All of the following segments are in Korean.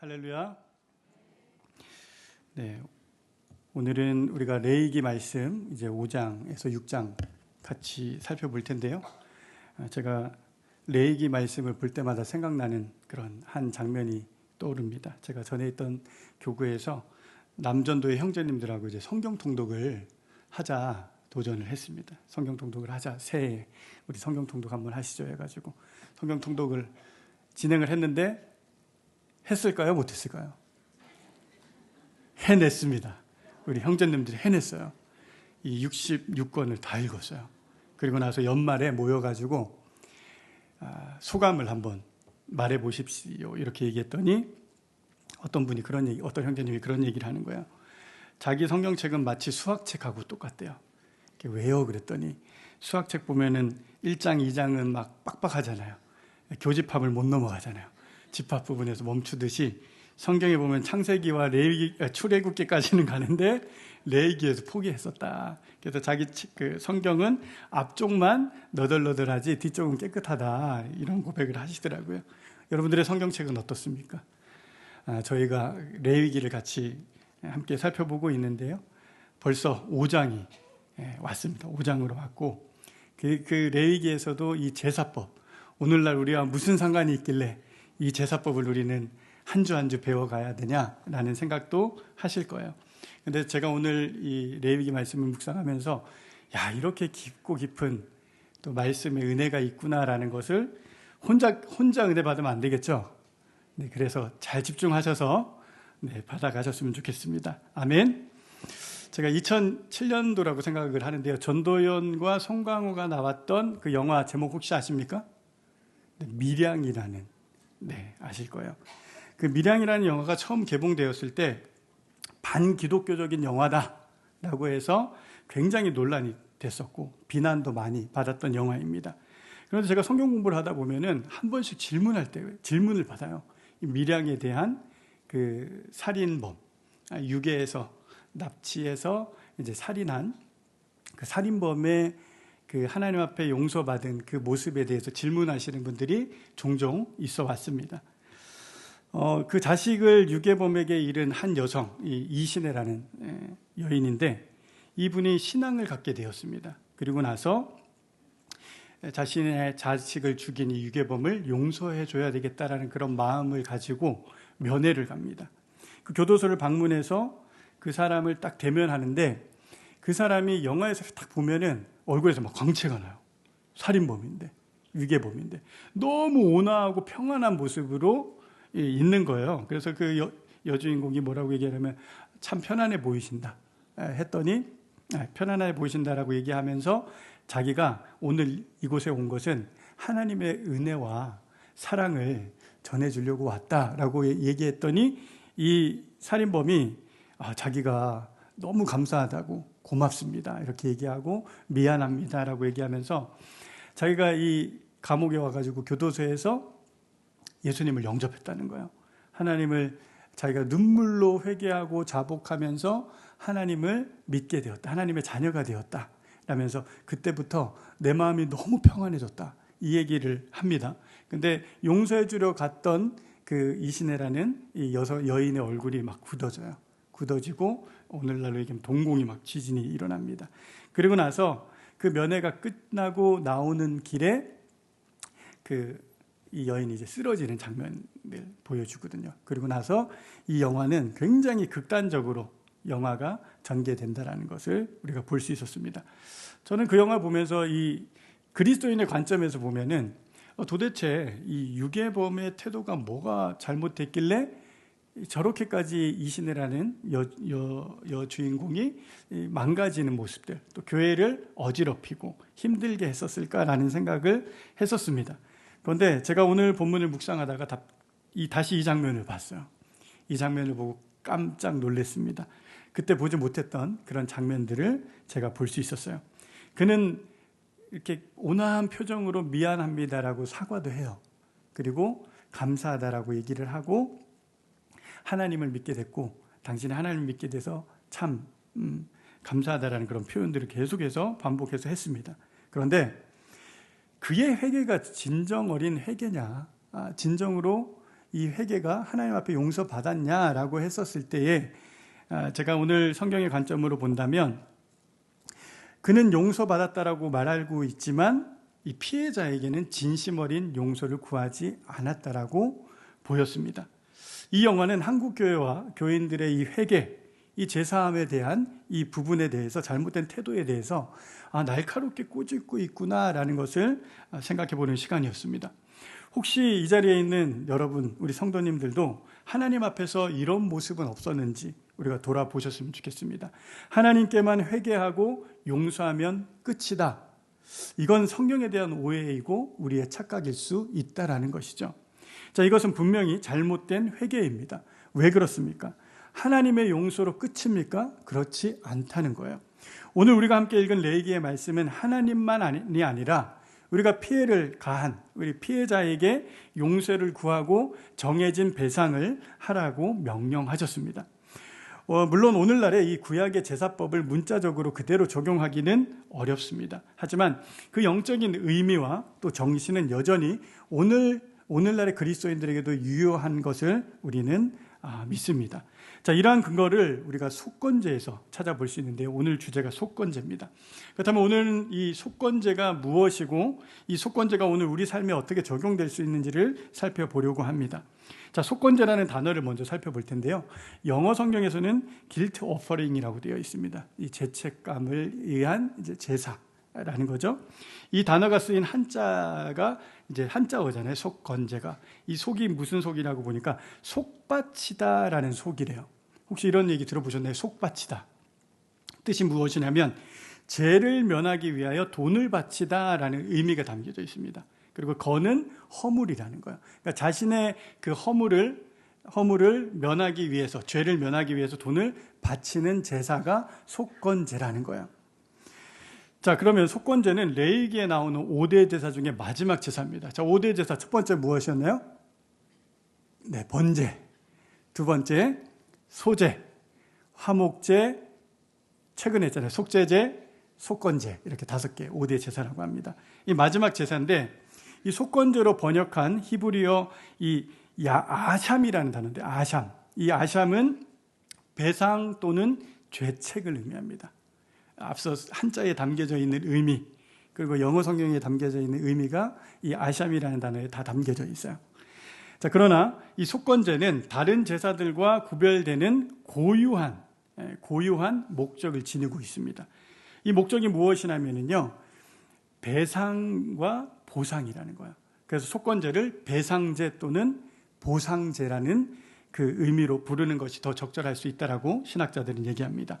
할렐루야. 네. 오늘은 우리가 레이기 말씀 이제 5장에서 6장 같이 살펴볼 텐데요. 아, 제가 레이기 말씀을 볼 때마다 생각나는 그런 한 장면이 떠오릅니다. 제가 전에 있던 교구에서 남전도의 형제님들하고 이제 성경 통독을 하자 도전을 했습니다. 성경 통독을 하자 새해 우리 성경 통독 한번 하시죠 해가지고 성경 통독을 진행을 했는데 했을까요? 못했을까요? 해냈습니다. 우리 형제님들이 해냈어요. 이 66권을 다 읽었어요. 그리고 나서 연말에 모여가지고 아, 소감을 한번 말해 보십시오. 이렇게 얘기했더니 어떤 분이 그런 얘기, 어떤 형제님이 그런 얘기를 하는 거예요. 자기 성경책은 마치 수학책하고 똑같대요. 왜요? 그랬더니 수학책 보면은 1장, 2장은 막 빡빡하잖아요. 교집합을 못 넘어가잖아요. 집합 부분에서 멈추듯이 성경에 보면 창세기와 레위기, 아, 출애굽기까지는 가는데 레위기에서 포기했었다. 그래서 자기 그 성경은 앞쪽만 너덜너덜하지 뒤쪽은 깨끗하다 이런 고백을 하시더라고요. 여러분들의 성경책은 어떻습니까? 아, 저희가 레위기를 같이 함께 살펴보고 있는데요. 벌써 5장이 예, 왔습니다. 5장으로 왔고 그, 그 레위기에서도 이 제사법 오늘날 우리와 무슨 상관이 있길래 이 제사법을 우리는 한주 한 주 배워가야 되냐라는 생각도 하실 거예요. 근데 제가 오늘 이 레위기 말씀을 묵상하면서 야 이렇게 깊고 깊은 또 말씀의 은혜가 있구나라는 것을 혼자 혼자 은혜 받으면 안 되겠죠. 네, 그래서 잘 집중하셔서 네, 받아가셨으면 좋겠습니다. 아멘. 제가 2007년도라고 생각을 하는데요. 전도연과 송강호가 나왔던 그 영화 제목 혹시 아십니까? 네, 미량이라는 네, 아실 거예요. 그 미량이라는 영화가 처음 개봉되었을 때 반기독교적인 영화다라고 해서 굉장히 논란이 됐었고 비난도 많이 받았던 영화입니다. 그런데 제가 성경 공부를 하다 보면은 한 번씩 질문할 때 질문을 받아요. 이 미량에 대한 그 살인범, 아, 유괴해서 납치해서 이제 살인한 그 살인범의 그 하나님 앞에 용서받은 그 모습에 대해서 질문하시는 분들이 종종 있어 왔습니다. 어, 그 자식을 유괴범에게 잃은 한 여성, 이 이신혜라는 여인인데 이분이 신앙을 갖게 되었습니다. 그리고 나서 자신의 자식을 죽인 이 유괴범을 용서해 줘야 되겠다라는 그런 마음을 가지고 면회를 갑니다. 그 교도소를 방문해서 그 사람을 딱 대면하는데 그 사람이 영화에서 딱 보면은 얼굴에서 막 광채가 나요. 살인범인데, 위계범인데. 너무 온화하고 평안한 모습으로 있는 거예요. 그래서 그 여, 여주인공이 뭐라고 얘기하냐면 참 편안해 보이신다. 했더니 편안해 보이신다라고 얘기하면서 자기가 오늘 이곳에 온 것은 하나님의 은혜와 사랑을 전해주려고 왔다라고 얘기했더니 이 살인범이 아, 자기가 너무 감사하다고 고맙습니다. 이렇게 얘기하고 미안합니다라고 얘기하면서 자기가 이 감옥에 와가지고 교도소에서 예수님을 영접했다는 거예요. 하나님을 자기가 눈물로 회개하고 자복하면서 하나님을 믿게 되었다. 하나님의 자녀가 되었다. 라면서 그때부터 내 마음이 너무 평안해졌다. 이 얘기를 합니다. 근데 용서해 주려 갔던 그 이신혜라는 이 여서, 여인의 얼굴이 막 굳어져요. 굳어지고 오늘날로 얘기하면 동공이 막 지진이 일어납니다. 그리고 나서 그 면회가 끝나고 나오는 길에 그 이 여인이 이제 쓰러지는 장면을 보여주거든요. 그리고 나서 이 영화는 굉장히 극단적으로 영화가 전개된다라는 것을 우리가 볼 수 있었습니다. 저는 그 영화 보면서 이 그리스도인의 관점에서 보면은 어, 도대체 이 유괴범의 태도가 뭐가 잘못됐길래 저렇게까지 이신혜라는 여, 여, 여 주인공이 망가지는 모습들, 또 교회를 어지럽히고 힘들게 했었을까라는 생각을 했었습니다. 그런데 제가 오늘 본문을 묵상하다가 다, 이, 다시 이 장면을 봤어요. 이 장면을 보고 깜짝 놀랐습니다. 그때 보지 못했던 그런 장면들을 제가 볼 수 있었어요. 그는 이렇게 온화한 표정으로 미안합니다라고 사과도 해요. 그리고 감사하다라고 얘기를 하고 하나님을 믿게 됐고 당신이 하나님을 믿게 돼서 참 음, 감사하다라는 그런 표현들을 계속해서 반복해서 했습니다. 그런데 그의 회개가 진정 어린 회개냐, 아, 진정으로 이 회개가 하나님 앞에 용서 받았냐라고 했었을 때에 아, 제가 오늘 성경의 관점으로 본다면 그는 용서받았다라고 말하고 있지만 이 피해자에게는 진심 어린 용서를 구하지 않았다라고 보였습니다. 이 영화는 한국 교회와 교인들의 이 회개, 이 제사함에 대한 이 부분에 대해서 잘못된 태도에 대해서 아, 날카롭게 꼬집고 있구나라는 것을 생각해 보는 시간이었습니다. 혹시 이 자리에 있는 여러분, 우리 성도님들도 하나님 앞에서 이런 모습은 없었는지 우리가 돌아보셨으면 좋겠습니다. 하나님께만 회개하고 용서하면 끝이다. 이건 성경에 대한 오해이고 우리의 착각일 수 있다라는 것이죠. 자, 이것은 분명히 잘못된 회개입니다. 왜 그렇습니까? 하나님의 용서로 끝입니까? 그렇지 않다는 거예요. 오늘 우리가 함께 읽은 레이기의 말씀은 하나님만이 아니라 우리가 피해를 가한 우리 피해자에게 용서를 구하고 정해진 배상을 하라고 명령하셨습니다. 어, 물론 오늘날의 이 구약의 제사법을 문자적으로 그대로 적용하기는 어렵습니다. 하지만 그 영적인 의미와 또 정신은 여전히 오늘 오늘날의 그리스도인들에게도 유효한 것을 우리는 아, 믿습니다. 자, 이러한 근거를 우리가 속건제에서 찾아볼 수 있는데요. 오늘 주제가 속건제입니다. 그렇다면 오늘은 이 속건제가 무엇이고 이 속건제가 오늘 우리 삶에 어떻게 적용될 수 있는지를 살펴보려고 합니다. 자, 속건제라는 단어를 먼저 살펴볼 텐데요. 영어 성경에서는 guilt offering이라고 되어 있습니다. 이 죄책감을 위한 이제 제사라는 거죠. 이 단어가 쓰인 한자가 이제 한자어잖아요. 속건제가. 이 속이 무슨 속이라고 보니까 속바치다라는 속이래요. 혹시 이런 얘기 들어보셨나요? 속바치다. 뜻이 무엇이냐면 죄를 면하기 위하여 돈을 바치다라는 의미가 담겨져 있습니다. 그리고 거는 허물이라는 거예요. 그러니까 자신의 그 허물을 허물을 면하기 위해서 죄를 면하기 위해서 돈을 바치는 제사가 속건제라는 거예요. 자, 그러면 속건제는 레이기에 나오는 5대 제사 중에 마지막 제사입니다. 자, 5대 제사 첫 번째 무엇이었나요? 네, 번제. 두 번째, 소제. 화목제. 최근에 했잖아요. 속제제, 속건제. 이렇게 다섯 개, 5대 제사라고 합니다. 이 마지막 제사인데, 이 속건제로 번역한 히브리어 이 야, 아샴이라는 단어인데, 아샴. 이 아샴은 배상 또는 죄책을 의미합니다. 앞서 한자에 담겨져 있는 의미 그리고 영어 성경에 담겨져 있는 의미가 이 아샴이라는 단어에 다 담겨져 있어요. 자, 그러나 이 속건제는 다른 제사들과 구별되는 고유한 예, 고유한 목적을 지니고 있습니다. 이 목적이 무엇이냐면요. 배상과 보상이라는 거예요. 그래서 속건제를 배상제 또는 보상제라는 그 의미로 부르는 것이 더 적절할 수 있다라고 신학자들은 얘기합니다.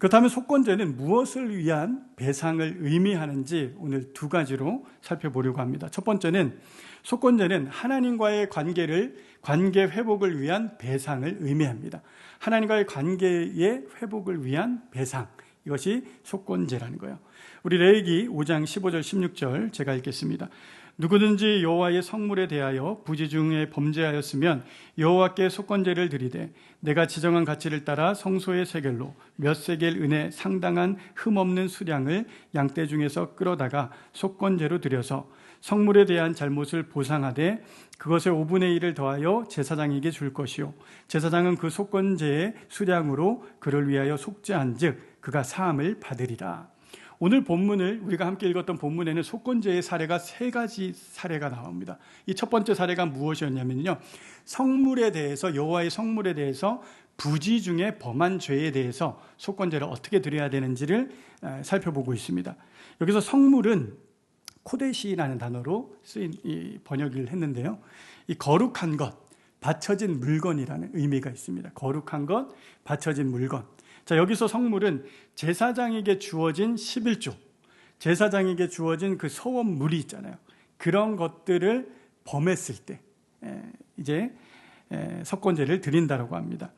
그렇다면 속건제는 무엇을 위한 배상을 의미하는지 오늘 두 가지로 살펴보려고 합니다. 첫 번째는 속건제는 하나님과의 관계를 관계 회복을 위한 배상을 의미합니다. 하나님과의 관계의 회복을 위한 배상. 이것이 속건제라는 거예요. 우리 레이기 5장 15절 16절 제가 읽겠습니다. 누구든지 여호와의 성물에 대하여 부지 중에 범죄하였으면 여호와께 속건제를 드리되 내가 지정한 가치를 따라 성소의 세겔로 몇 세겔 은혜 상당한 흠 없는 수량을 양떼 중에서 끌어다가 속건제로 드려서 성물에 대한 잘못을 보상하되 그것의 5분의 1을 더하여 제사장에게 줄 것이요 제사장은 그 속건제의 수량으로 그를 위하여 속죄한즉 그가 사함을 받으리라. 오늘 본문을 우리가 함께 읽었던 본문에는 속건제의 사례가 세 가지 사례가 나옵니다. 이 첫 번째 사례가 무엇이었냐면요. 성물에 대해서 여호와의 성물에 대해서 부지 중에 범한 죄에 대해서 속건제를 어떻게 드려야 되는지를 살펴보고 있습니다. 여기서 성물은 코데시라는 단어로 쓰인 번역을 했는데요. 이 거룩한 것, 받쳐진 물건이라는 의미가 있습니다. 거룩한 것, 받쳐진 물건. 자, 여기서 성물은 제사장에게 주어진 11조, 제사장에게 주어진 그 소원물이 있잖아요. 그런 것들을 범했을 때, 이제 석권제를 드린다라고 합니다.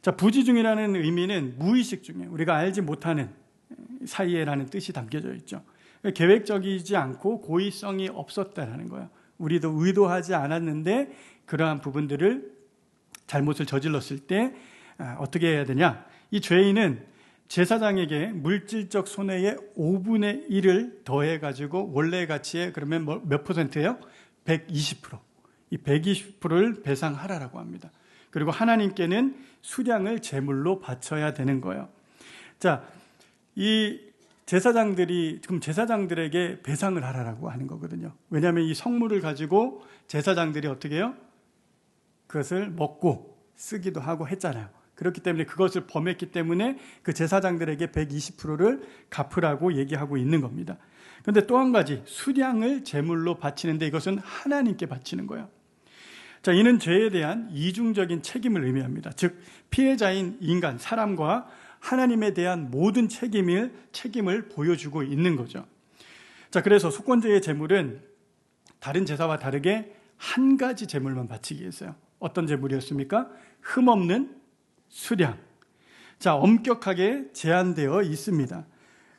자, 부지 중이라는 의미는 무의식 중에 우리가 알지 못하는 사이에라는 뜻이 담겨져 있죠. 계획적이지 않고 고의성이 없었다라는 거예요. 우리도 의도하지 않았는데 그러한 부분들을 잘못을 저질렀을 때 아, 어떻게 해야 되냐? 이 죄인은 제사장에게 물질적 손해의 5분의 1을 더해가지고 원래 가치에 그러면 뭐몇 퍼센트예요? 120%. 이 120%를 배상하라라고 합니다. 그리고 하나님께는 수량을 제물로 바쳐야 되는 거예요. 자, 이 제사장들이 지금 제사장들에게 배상을 하라라고 하는 거거든요. 왜냐하면 이 성물을 가지고 제사장들이 어떻게 해요? 그것을 먹고 쓰기도 하고 했잖아요. 그렇기 때문에 그것을 범했기 때문에 그 제사장들에게 120%를 갚으라고 얘기하고 있는 겁니다. 그런데 또 한 가지 수량을 제물로 바치는데 이것은 하나님께 바치는 거예요. 자, 이는 죄에 대한 이중적인 책임을 의미합니다. 즉 피해자인 인간 사람과 하나님에 대한 모든 책임을 책임을 보여주고 있는 거죠. 자, 그래서 속건제의 제물은 다른 제사와 다르게 한 가지 제물만 바치기 했어요. 어떤 제물이었습니까? 흠 없는 수량. 자, 엄격하게 제한되어 있습니다.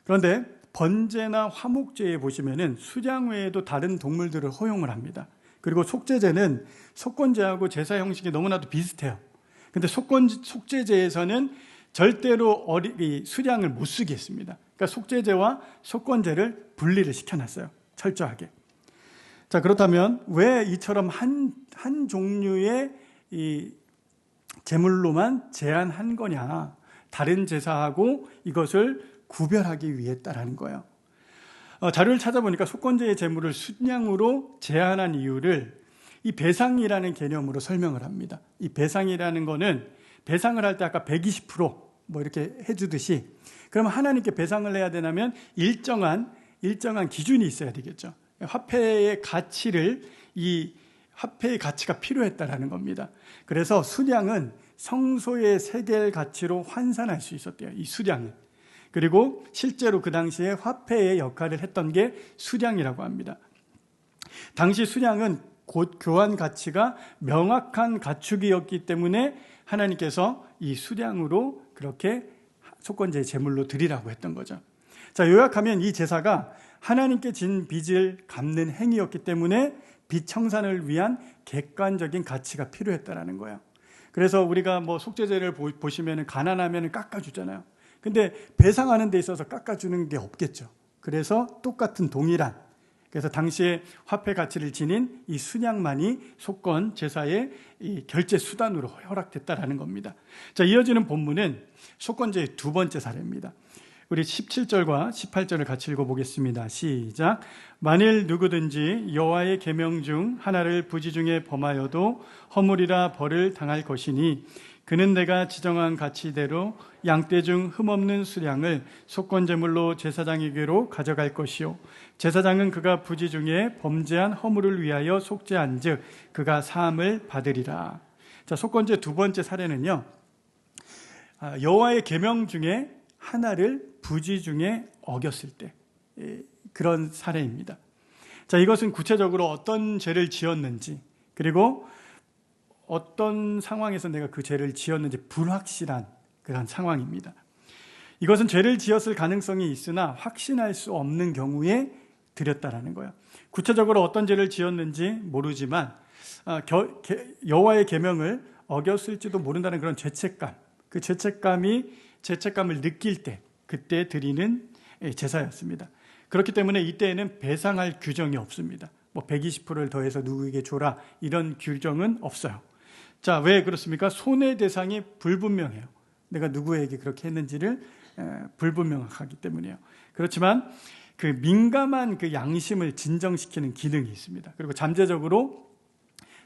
그런데 번제나 화목제에 보시면은 수량 외에도 다른 동물들을 허용을 합니다. 그리고 속제제는 속건제하고 제사 형식이 너무나도 비슷해요. 근데 속건 속제제에서는 절대로 어리 수량을 못 쓰게 했습니다. 그러니까 속제제와 속건제를 분리를 시켜놨어요. 철저하게. 자 그렇다면 왜 이처럼 한 한 종류의 이 제물로만 제한한 거냐? 다른 제사하고 이것을 구별하기 위했다라는 거예요. 어, 자료를 찾아보니까 속건제의 제물을 순양으로 제한한 이유를 이 배상이라는 개념으로 설명을 합니다. 이 배상이라는 거는 배상을 할 때 아까 120%뭐 이렇게 해주듯이 그러면 하나님께 배상을 해야 되냐면 일정한 일정한 기준이 있어야 되겠죠. 화폐의 가치를 이 화폐의 가치가 필요했다라는 겁니다. 그래서 수량은 성소의 세겔 가치로 환산할 수 있었대요. 이 수량은. 그리고 실제로 그 당시에 화폐의 역할을 했던 게 수량이라고 합니다. 당시 수량은 곧 교환 가치가 명확한 가축이었기 때문에 하나님께서 이 수량으로 그렇게 속건제 제물로 드리라고 했던 거죠. 자, 요약하면 이 제사가 하나님께 진 빚을 갚는 행위였기 때문에 빚 청산을 위한 객관적인 가치가 필요했다라는 거예요. 그래서 우리가 뭐 속죄제를 보시면 가난하면 깎아주잖아요. 근데 배상하는 데 있어서 깎아주는 게 없겠죠. 그래서 똑같은 동일한 그래서 당시에 화폐 가치를 지닌 이 순양만이 속건 제사의 이 결제 수단으로 허락됐다라는 겁니다. 자, 이어지는 본문은 속건제의 두 번째 사례입니다. 우리 17절과 18절을 같이 읽어보겠습니다. 시작. 만일 누구든지 여호와의 계명 중 하나를 부지 중에 범하여도 허물이라 벌을 당할 것이니 그는 내가 지정한 가치대로 양떼 중 흠없는 수량을 속건제물로 제사장에게로 가져갈 것이요 제사장은 그가 부지 중에 범죄한 허물을 위하여 속죄한즉 그가 사함을 받으리라. 자 속건제 두 번째 사례는요 아, 여호와의 계명 중에 하나를 부지 중에 어겼을 때 그런 사례입니다. 자, 이것은 구체적으로 어떤 죄를 지었는지 그리고 어떤 상황에서 내가 그 죄를 지었는지 불확실한 그런 상황입니다. 이것은 죄를 지었을 가능성이 있으나 확신할 수 없는 경우에 드렸다라는 거예요. 구체적으로 어떤 죄를 지었는지 모르지만 아, 여호와의 계명을 어겼을지도 모른다는 그런 죄책감, 그 죄책감이 죄책감을 느낄 때 그때 드리는 제사였습니다. 그렇기 때문에 이때에는 배상할 규정이 없습니다. 뭐 120%를 더해서 누구에게 줘라 이런 규정은 없어요. 자, 왜 그렇습니까? 손해 대상이 불분명해요. 내가 누구에게 그렇게 했는지를 불분명하기 때문이에요. 그렇지만 그 민감한 그 양심을 진정시키는 기능이 있습니다. 그리고 잠재적으로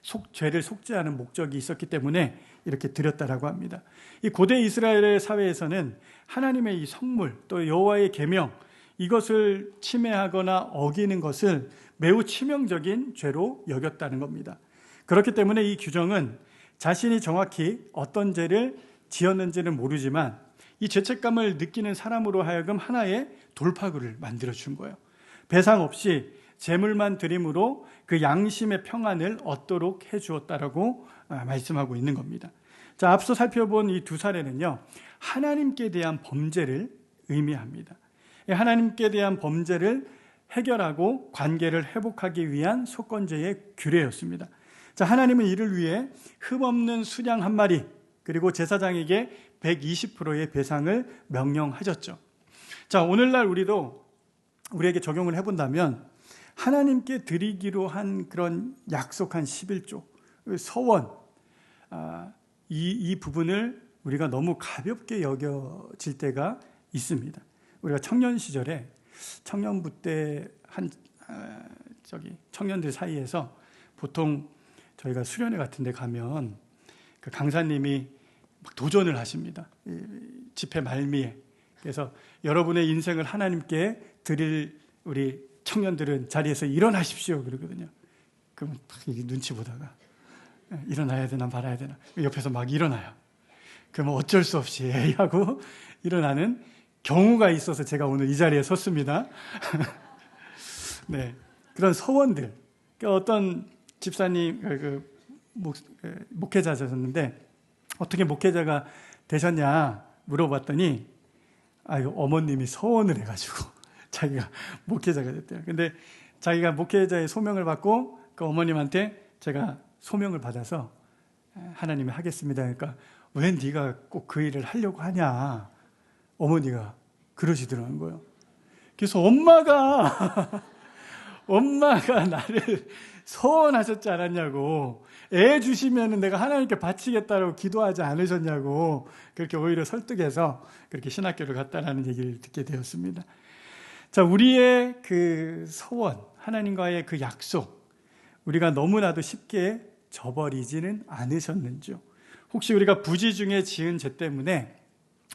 속, 죄를 속죄하는 목적이 있었기 때문에 이렇게 드렸다라고 합니다. 이 고대 이스라엘의 사회에서는 하나님의 이 성물 또 여호와의 계명 이것을 침해하거나 어기는 것을 매우 치명적인 죄로 여겼다는 겁니다. 그렇기 때문에 이 규정은 자신이 정확히 어떤 죄를 지었는지는 모르지만 이 죄책감을 느끼는 사람으로 하여금 하나의 돌파구를 만들어 준 거예요. 배상 없이 재물만 드림으로 그 양심의 평안을 얻도록 해 주었다라고 아, 말씀하고 있는 겁니다. 자, 앞서 살펴본 이 두 사례는요. 하나님께 대한 범죄를 의미합니다. 하나님께 대한 범죄를 해결하고 관계를 회복하기 위한 속건제의 규례였습니다. 자, 하나님은 이를 위해 흠없는 수량 한 마리 그리고 제사장에게 120%의 배상을 명령하셨죠. 자, 오늘날 우리도 우리에게 적용을 해본다면 하나님께 드리기로 한 그런 약속한 11조, 그 서원, 아, 이, 이 부분을 우리가 너무 가볍게 여겨질 때가 있습니다. 우리가 청년 시절에 청년부 때한 아, 저기 청년들 사이에서 보통 저희가 수련회 같은 데 가면 그 강사님이 막 도전을 하십니다. 집회 말미에. 그래서 여러분의 인생을 하나님께 드릴 우리 청년들은 자리에서 일어나십시오. 그러거든요. 그러면 딱 눈치 보다가 예, 일어나야 되나 말아야 되나. 옆에서 막 일어나요. 그러면 어쩔 수 없이 하고 일어나는 경우가 있어서 제가 오늘 이 자리에 섰습니다. 네. 그런 서원들. 그러니까 어떤 집사님, 그, 그 목, 그 목회자셨는데 어떻게 목회자가 되셨냐 물어봤더니 아유 어머님이 서원을 해가지고 자기가 목회자가 됐대요. 근데 자기가 목회자의 소명을 받고 그 어머님한테 제가 소명을 받아서 하나님이 하겠습니다. 그러니까 왜 네가 꼭 그 일을 하려고 하냐 어머니가 그러시더라는 거예요. 그래서 엄마가 엄마가 나를 서원하셨지 않았냐고 애 주시면 내가 하나님께 바치겠다고 기도하지 않으셨냐고 그렇게 오히려 설득해서 그렇게 신학교를 갔다라는 얘기를 듣게 되었습니다. 자, 우리의 그 서원, 하나님과의 그 약속, 우리가 너무나도 쉽게 저버리지는 않으셨는지요. 혹시 우리가 부지 중에 지은 죄 때문에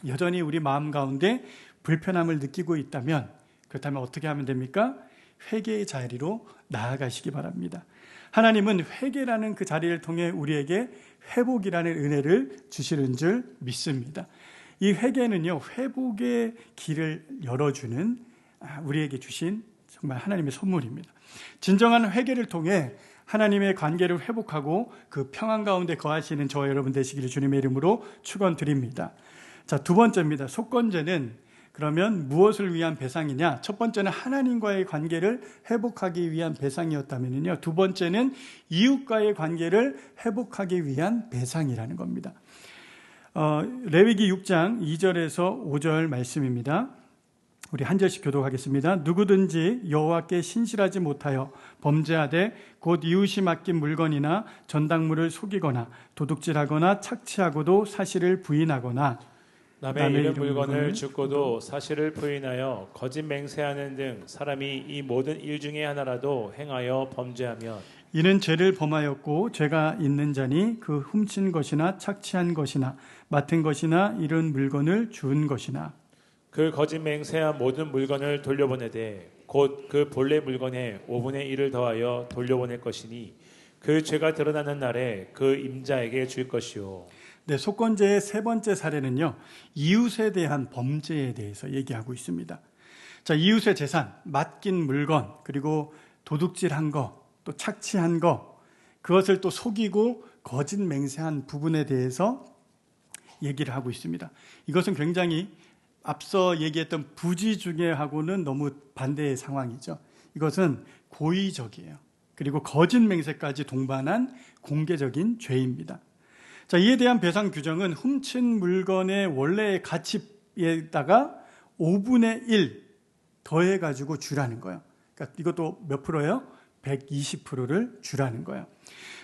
여전히 우리 마음 가운데 불편함을 느끼고 있다면 그렇다면 어떻게 하면 됩니까? 회개의 자리로 나아가시기 바랍니다. 하나님은 회개라는 그 자리를 통해 우리에게 회복이라는 은혜를 주시는 줄 믿습니다. 이 회개는요, 회복의 길을 열어주는 아, 우리에게 주신 정말 하나님의 선물입니다. 진정한 회개를 통해 하나님의 관계를 회복하고 그 평안 가운데 거하시는 저와 여러분 되시기를 주님의 이름으로 축원드립니다. 자, 두 번째입니다. 속건제는 그러면 무엇을 위한 배상이냐? 첫 번째는 하나님과의 관계를 회복하기 위한 배상이었다면요. 두 번째는 이웃과의 관계를 회복하기 위한 배상이라는 겁니다. 어, 레위기 6장 2절에서 5절 말씀입니다. 우리 한 절씩 교독하겠습니다. 누구든지 여호와께 신실하지 못하여 범죄하되 곧 이웃이 맡긴 물건이나 전당물을 속이거나 도둑질하거나 착취하고도 사실을 부인하거나 남의, 남의 이름 물건을 죽고도 사실을 부인하여 거짓 맹세하는 등 사람이 이 모든 일 중에 하나라도 행하여 범죄하면 이는 죄를 범하였고 죄가 있는 자니 그 훔친 것이나 착취한 것이나 맡은 것이나 이런 물건을 준 것이나 그 거짓 맹세한 모든 물건을 돌려보내되 곧 그 본래 물건에 5분의 1을 더하여 돌려보낼 것이니 그 죄가 드러나는 날에 그 임자에게 줄 것이요 네, 속건제의 세 번째 사례는요, 이웃에 대한 범죄에 대해서 얘기하고 있습니다. 자, 이웃의 재산, 맡긴 물건, 그리고 도둑질한 거, 또 착취한 거, 그것을 또 속이고 거짓 맹세한 부분에 대해서 얘기를 하고 있습니다. 이것은 굉장히 앞서 얘기했던 부지 중에하고는 너무 반대의 상황이죠. 이것은 고의적이에요. 그리고 거짓 맹세까지 동반한 공개적인 죄입니다. 자, 이에 대한 배상 규정은 훔친 물건의 원래의 가치에다가 5분의 1 더해가지고 주라는 거예요. 그러니까 이것도 몇 프로예요? 120%를 주라는 거예요.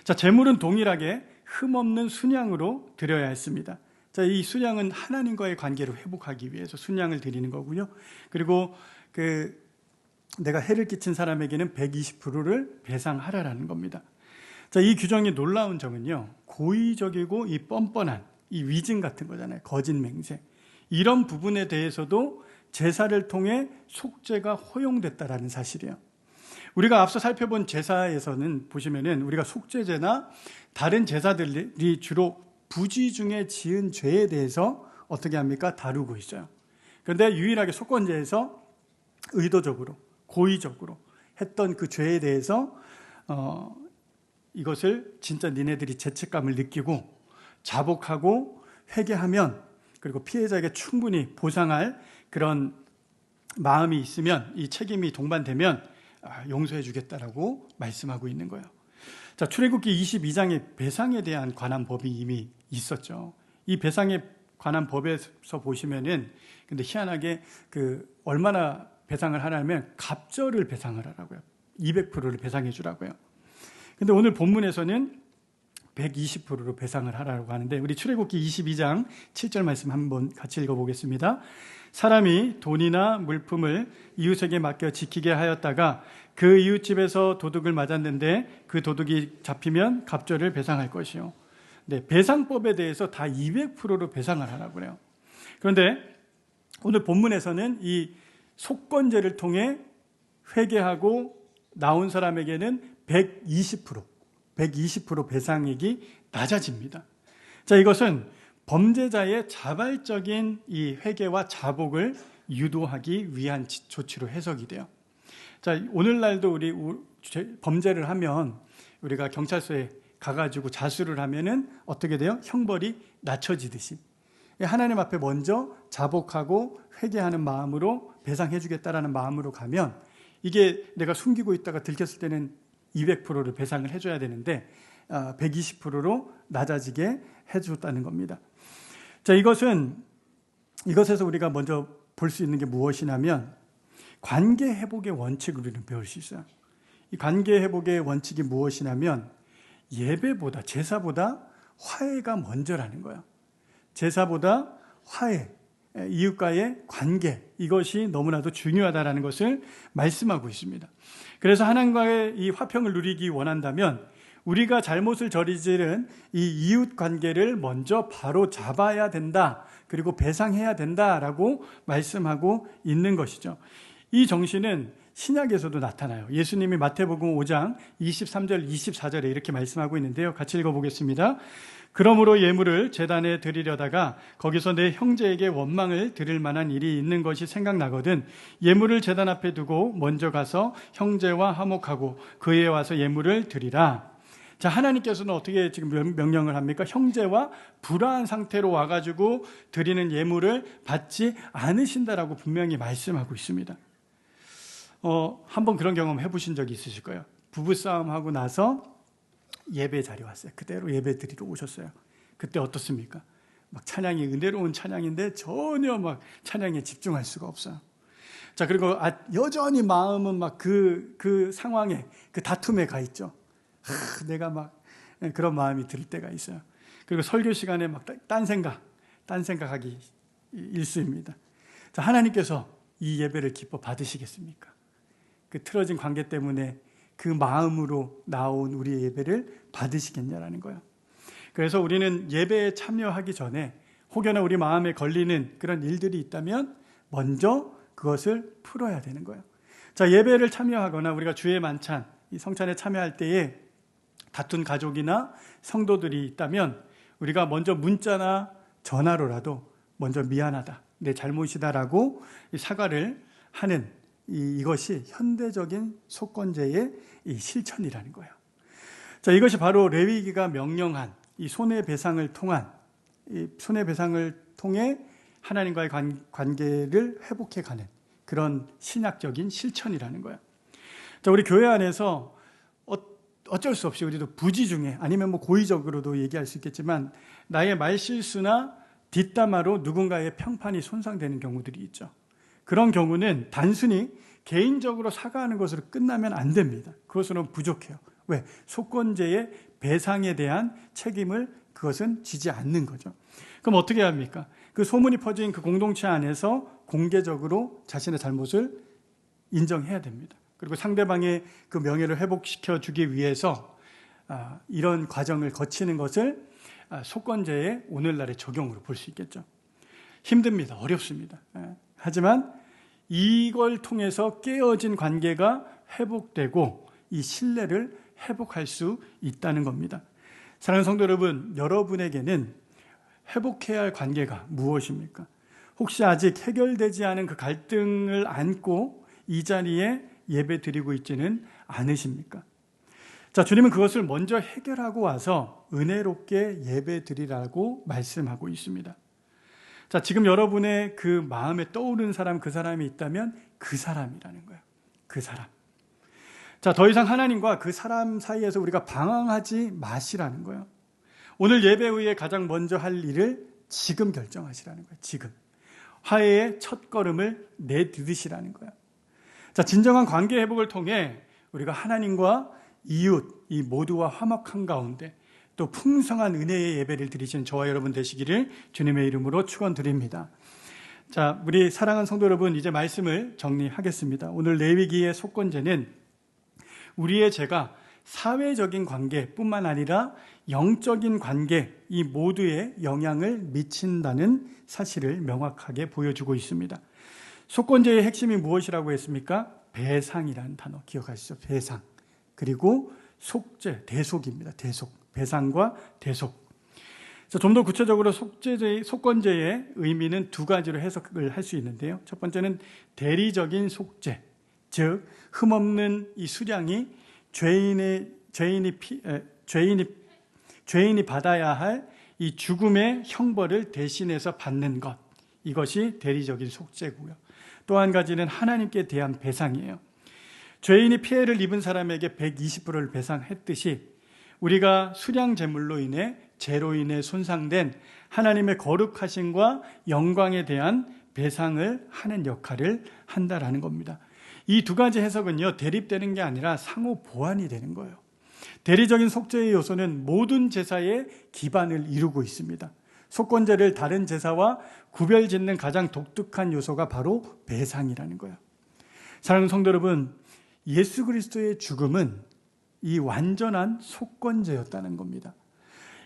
자, 재물은 동일하게 흠없는 순양으로 드려야 했습니다. 자, 이 순양은 하나님과의 관계를 회복하기 위해서 순양을 드리는 거고요. 그리고 그 내가 해를 끼친 사람에게는 120%를 배상하라라는 겁니다. 자, 이 규정이 놀라운 점은요. 고의적이고 이 뻔뻔한 이 위증 같은 거잖아요. 거짓 맹세. 이런 부분에 대해서도 제사를 통해 속죄가 허용됐다라는 사실이에요. 우리가 앞서 살펴본 제사에서는 보시면은 우리가 속죄제나 다른 제사들이 주로 부지 중에 지은 죄에 대해서 어떻게 합니까? 다루고 있어요. 그런데 유일하게 속건제에서 의도적으로, 고의적으로 했던 그 죄에 대해서 어, 이것을 진짜 니네들이 죄책감을 느끼고 자복하고 회개하면 그리고 피해자에게 충분히 보상할 그런 마음이 있으면 이 책임이 동반되면 아, 용서해 주겠다라고 말씀하고 있는 거예요. 자, 출애굽기 22장에 배상에 대한 관한 법이 이미 있었죠. 이 배상에 관한 법에서 보시면은 근데 희한하게 그 얼마나 배상을 하냐면 갑절을 배상을 하라고요. 200%를 배상해 주라고요. 근데 오늘 본문에서는 120%로 배상을 하라고 하는데 우리 출애굽기 22장 7절 말씀 한번 같이 읽어 보겠습니다. 사람이 돈이나 물품을 이웃에게 맡겨 지키게 하였다가 그 이웃집에서 도둑을 맞았는데 그 도둑이 잡히면 갑절을 배상할 것이요. 네, 배상법에 대해서 다 200%로 배상을 하라고 그래요. 그런데 오늘 본문에서는 이 속건제를 통해 회개하고 나온 사람에게는 120%, 120% 배상액이 낮아집니다. 자, 이것은 범죄자의 자발적인 이 회개와 자복을 유도하기 위한 지- 조치로 해석이 돼요. 자, 오늘날도 우리 범죄를 하면 우리가 경찰서에 가가지고 자수를 하면은 어떻게 돼요? 형벌이 낮춰지듯이. 하나님 앞에 먼저 자복하고 회개하는 마음으로 배상해주겠다라는 마음으로 가면 이게 내가 숨기고 있다가 들켰을 때는 200%를 배상을 해줘야 되는데 120%로 낮아지게 해줬다는 겁니다. 자, 이것은 이것에서 우리가 먼저 볼 수 있는 게 무엇이냐면 관계 회복의 원칙을 우리는 배울 수 있어요. 이 관계 회복의 원칙이 무엇이냐면 예배보다 제사보다 화해가 먼저라는 거예요. 제사보다 화해, 이웃과의 관계 이것이 너무나도 중요하다라는 것을 말씀하고 있습니다. 그래서 하나님과의 이 화평을 누리기 원한다면 우리가 잘못을 저지른 이 이웃 관계를 먼저 바로 잡아야 된다. 그리고 배상해야 된다라고 말씀하고 있는 것이죠. 이 정신은 신약에서도 나타나요. 예수님이 마태복음 5장 23절 24절에 이렇게 말씀하고 있는데요. 같이 읽어 보겠습니다. 그러므로 예물을 재단에 드리려다가 거기서 내 형제에게 원망을 드릴 만한 일이 있는 것이 생각나거든 예물을 재단 앞에 두고 먼저 가서 형제와 화목하고 그에 와서 예물을 드리라. 자, 하나님께서는 어떻게 지금 명- 명령을 합니까? 형제와 불화한 상태로 와가지고 드리는 예물을 받지 않으신다라고 분명히 말씀하고 있습니다. 어, 한번 그런 경험 해보신 적이 있으실 거예요. 부부싸움하고 나서 예배 자리에 왔어요. 그대로 예배 드리러 오셨어요. 그때 어떻습니까? 막 찬양이 은혜로운 찬양인데 전혀 막 찬양에 집중할 수가 없어요. 자, 그리고 아, 여전히 마음은 막 그, 그 상황에, 그 다툼에 가 있죠. 하, 내가 막 그런 마음이 들 때가 있어요. 그리고 설교 시간에 막 딴 생각, 딴 생각하기 일수입니다. 자, 하나님께서 이 예배를 기뻐 받으시겠습니까? 그 틀어진 관계 때문에 그 마음으로 나온 우리의 예배를 받으시겠냐라는 거예요. 그래서 우리는 예배에 참여하기 전에 혹여나 우리 마음에 걸리는 그런 일들이 있다면 먼저 그것을 풀어야 되는 거예요. 자, 예배를 참여하거나 우리가 주의 만찬, 이 성찬에 참여할 때에 다툰 가족이나 성도들이 있다면 우리가 먼저 문자나 전화로라도 먼저 미안하다, 내 잘못이다라고 사과를 하는 이, 이것이 현대적인 속건제의 이 실천이라는 거예요. 자, 이것이 바로 레위기가 명령한 이 손해배상을 통한 이 손해배상을 통해 하나님과의 관, 관계를 회복해 가는 그런 신학적인 실천이라는 거예요. 자, 우리 교회 안에서 어, 어쩔 수 없이 우리도 부지 중에 아니면 뭐 고의적으로도 얘기할 수 있겠지만 나의 말실수나 뒷담화로 누군가의 평판이 손상되는 경우들이 있죠. 그런 경우는 단순히 개인적으로 사과하는 것으로 끝나면 안 됩니다. 그것으로는 부족해요. 왜? 속건제의 배상에 대한 책임을 그것은 지지 않는 거죠. 그럼 어떻게 합니까? 그 소문이 퍼진 그 공동체 안에서 공개적으로 자신의 잘못을 인정해야 됩니다. 그리고 상대방의 그 명예를 회복시켜 주기 위해서 아, 이런 과정을 거치는 것을 아, 속건제의 오늘날의 적용으로 볼 수 있겠죠. 힘듭니다. 어렵습니다. 예. 하지만 이걸 통해서 깨어진 관계가 회복되고 이 신뢰를 회복할 수 있다는 겁니다. 사랑하는 성도 여러분, 여러분에게는 회복해야 할 관계가 무엇입니까? 혹시 아직 해결되지 않은 그 갈등을 안고 이 자리에 예배 드리고 있지는 않으십니까? 자, 주님은 그것을 먼저 해결하고 와서 은혜롭게 예배 드리라고 말씀하고 있습니다. 자, 지금 여러분의 그 마음에 떠오르는 사람, 그 사람이 있다면 그 사람이라는 거예요. 그 사람. 자, 더 이상 하나님과 그 사람 사이에서 우리가 방황하지 마시라는 거예요. 오늘 예배 후에 가장 먼저 할 일을 지금 결정하시라는 거예요. 지금. 화해의 첫 걸음을 내딛으시라는 거예요. 자, 진정한 관계 회복을 통해 우리가 하나님과 이웃 이 모두와 화목한 가운데 또 풍성한 은혜의 예배를 드리시는 저와 여러분 되시기를 주님의 이름으로 축원드립니다. 자, 우리 사랑하는 성도 여러분, 이제 말씀을 정리하겠습니다. 오늘 레위기의 속건제는 우리의 죄가 사회적인 관계뿐만 아니라 영적인 관계 이 모두에 영향을 미친다는 사실을 명확하게 보여주고 있습니다. 속건제의 핵심이 무엇이라고 했습니까? 배상이라는 단어 기억하시죠? 배상. 그리고 속죄, 대속입니다. 대속. 배상과 대속. 좀 더 구체적으로 속죄제, 속건제의 의미는 두 가지로 해석을 할 수 있는데요. 첫 번째는 대리적인 속죄, 즉 흠없는 이 수량이 죄인의 죄인이 피, 에, 죄인이 죄인이 받아야 할 이 죽음의 형벌을 대신해서 받는 것 이것이 대리적인 속죄고요. 또 한 가지는 하나님께 대한 배상이에요. 죄인이 피해를 입은 사람에게 120%를 배상했듯이 우리가 수량 제물로 인해 죄로 인해 손상된 하나님의 거룩하심과 영광에 대한 배상을 하는 역할을 한다라는 겁니다. 이 두 가지 해석은요, 대립되는 게 아니라 상호 보완이 되는 거예요. 대리적인 속죄의 요소는 모든 제사의 기반을 이루고 있습니다. 속건제를 다른 제사와 구별 짓는 가장 독특한 요소가 바로 배상이라는 거예요. 사랑하는 성도 여러분, 예수 그리스도의 죽음은 이 완전한 속건제였다는 겁니다.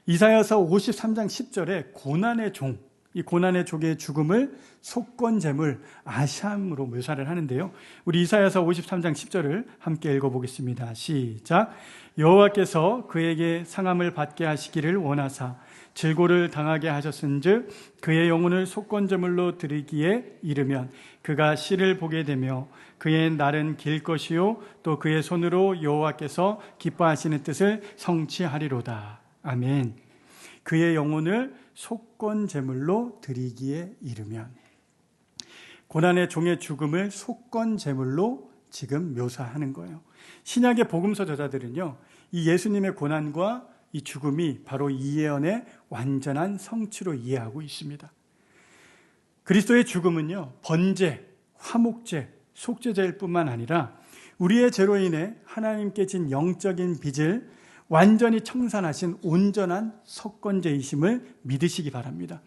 이사야서 53장 10절에 고난의 종, 이 고난의 족의 죽음을 속건제물 아샴으로 묘사를 하는데요. 우리 이사야서 53장 10절을 함께 읽어보겠습니다. 시작. 여호와께서 그에게 상함을 받게 하시기를 원하사 질고를 당하게 하셨은즉 그의 영혼을 속건제물로 드리기에 이르면 그가 씨를 보게 되며 그의 날은 길 것이요 또 그의 손으로 여호와께서 기뻐하시는 뜻을 성취하리로다. 아멘. 그의 영혼을 속건 제물로 드리기에 이르면 고난의 종의 죽음을 속건 제물로 지금 묘사하는 거예요. 신약의 복음서 저자들은요. 이 예수님의 고난과 이 죽음이 바로 이 예언의 완전한 성취로 이해하고 있습니다. 그리스도의 죽음은요. 번제, 화목제, 속죄제일 뿐만 아니라 우리의 죄로 인해 하나님께 진 영적인 빚을 완전히 청산하신 온전한 석건제이심을 믿으시기 바랍니다.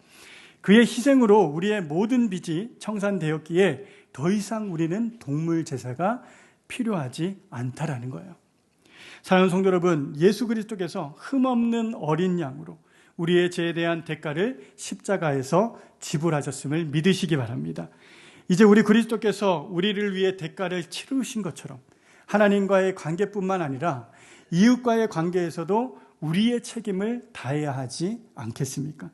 그의 희생으로 우리의 모든 빚이 청산되었기에 더 이상 우리는 동물 제사가 필요하지 않다라는 거예요. 사랑하는 성도 여러분, 예수 그리스도께서 흠없는 어린 양으로 우리의 죄에 대한 대가를 십자가에서 지불하셨음을 믿으시기 바랍니다. 이제 우리 그리스도께서 우리를 위해 대가를 치르신 것처럼 하나님과의 관계뿐만 아니라 이웃과의 관계에서도 우리의 책임을 다해야 하지 않겠습니까?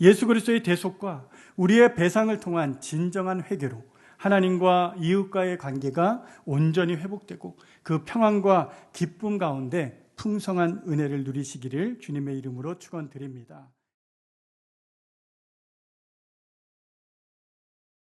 예수 그리스도의 대속과 우리의 배상을 통한 진정한 회개로 하나님과 이웃과의 관계가 온전히 회복되고 그 평안과 기쁨 가운데 풍성한 은혜를 누리시기를 주님의 이름으로 축원드립니다.